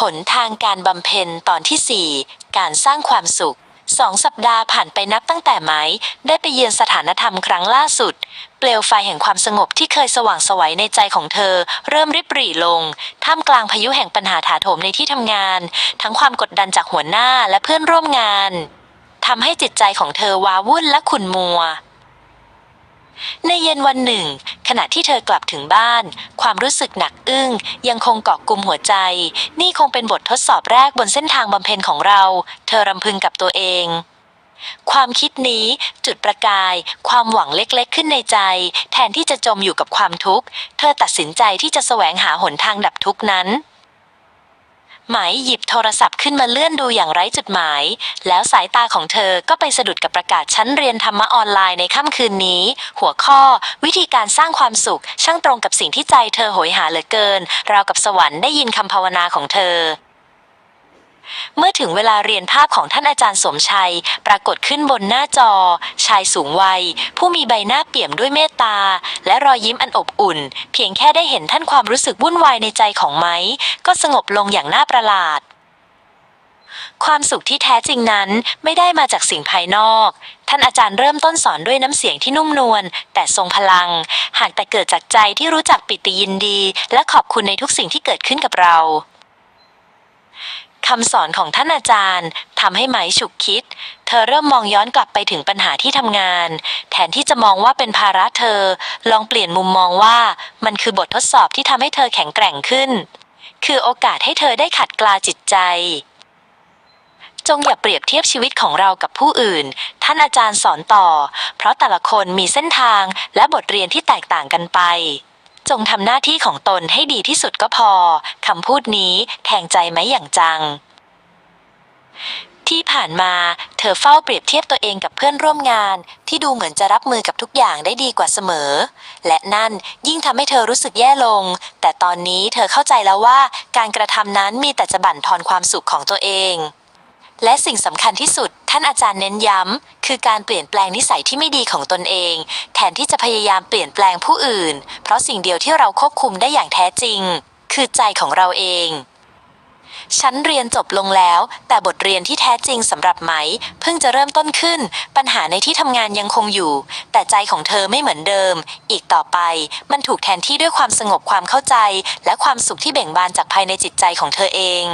หนทางการบำเพ็ญตอนที่ 4 การสร้างความสุขสองสัปดาห์ผ่านไปนับตั้งแต่ไหมได้ไปเยือนสถานธรรมครั้งล่าสุด เปลวไฟแห่งความสงบที่เคยสว่างไสวัยในใจของเธอ เริ่มริบหรี่ลง ท่ามกลางพายุแห่งปัญหาถาโถมในที่ทำงาน ทั้งความกดดันจากหัวหน้าและเพื่อนร่วมงานทำให้จิตใจของเธอว้าวุ่นและขุ่นมัวในเย็นวันหนึ่ง ขณะที่เธอกลับถึงบ้าน ความรู้สึกหนักอึ้ง ยังคงเกาะกลุ่มหัวใจ นี่คงเป็นบททดสอบแรกบนเส้นทางบำเพ็ญของเรา เธอรำพึงกับตัวเอง ความคิดนี้จุดประกาย ความหวังเล็กๆขึ้นในใจ แทนที่จะจมอยู่กับความทุกข์ เธอตัดสินใจที่จะแสวงหาหนทางดับทุกข์นั้น ไหมหยิบโทรศัพท์ขึ้นมาเลื่อนดูอย่างไร้จุดหมาย แล้วสายตาของเธอก็ไปสะดุดกับประกาศชั้นเรียนธรรมะออนไลน์ในค่ำคืนนี้ หัวข้อ วิธีการสร้างความสุข ช่างตรงกับสิ่งที่ใจเธอโหยหาเหลือเกิน ราวกับสวรรค์ได้ยินคำภาวนาของเธอ เมื่อถึงเวลาเรียนภาพของท่านอาจารย์สมชัย ปรากฏขึ้นบนหน้าจอ ชายสูงวัย ผู้มีใบหน้าเปี่ยมด้วยเมตตา และรอยยิ้มอันอบอุ่น เพียงแค่ได้เห็นท่านความรู้สึกวุ่นวายในใจของไม้ก็สงบลงอย่างน่าประหลาดความสุขที่แท้จริงนั้นไม่ได้มาจากสิ่งภายนอก ท่านอาจารย์เริ่มต้นสอนด้วยน้ำเสียงที่นุ่มนวลแต่ทรงพลัง หากแต่เกิดจากใจที่รู้จักปิติยินดี และขอบคุณในทุกสิ่งที่เกิดขึ้นกับเรา คำสอนของท่านอาจารย์ทำให้ไหมฉุกคิด เธอเริ่มมองย้อนกลับไปถึงปัญหาที่ทำงาน แทนที่จะมองว่าเป็นภาระเธอ ลองเปลี่ยนมุมมองว่ามันคือบททดสอบที่ทำให้เธอแข็งแกร่งขึ้น คือโอกาสให้เธอได้ขัดกลาจิตใจ จงอย่าเปรียบเทียบชีวิตของเรากับผู้อื่น ท่านอาจารย์สอนต่อ เพราะแต่ละคนมีเส้นทางและบทเรียนที่แตกต่างกันไป จงทำหน้าที่ของตนให้ดีที่สุดก็พอ คำพูดนี้แทงใจไหมอย่างจัง ที่ผ่านมา เธอเฝ้าเปรียบเทียบตัวเองกับเพื่อนร่วมงาน ที่ดูเหมือนจะรับมือกับทุกอย่างได้ดีกว่าเสมอ และนั่นยิ่งทำให้เธอรู้สึกแย่ลง แต่ตอนนี้เธอเข้าใจแล้วว่าการกระทำนั้นมีแต่จะบั่นทอนความสุขของตัวเอง และสิ่งสำคัญที่สุด ท่านอาจารย์เน้นย้ำ คือการเปลี่ยนแปลงนิสัยที่ไม่ดีของตนเอง แทนที่จะพยายามเปลี่ยนแปลงผู้อื่น เพราะสิ่งเดียวที่เราควบคุมได้อย่างแท้จริง คือใจของเราเองชั้นเรียนจบลงแล้ว แต่บทเรียนที่แท้จริงสำหรับไหม เพิ่งจะเริ่มต้นขึ้น ปัญหาในที่ทำงานยังคงอยู่ แต่ใจของเธอไม่เหมือนเดิม อีกต่อไป มันถูกแทนที่ด้วยความสงบความเข้าใจ และความสุขที่เบ่งบานจากภายในจิตใจของเธอเอง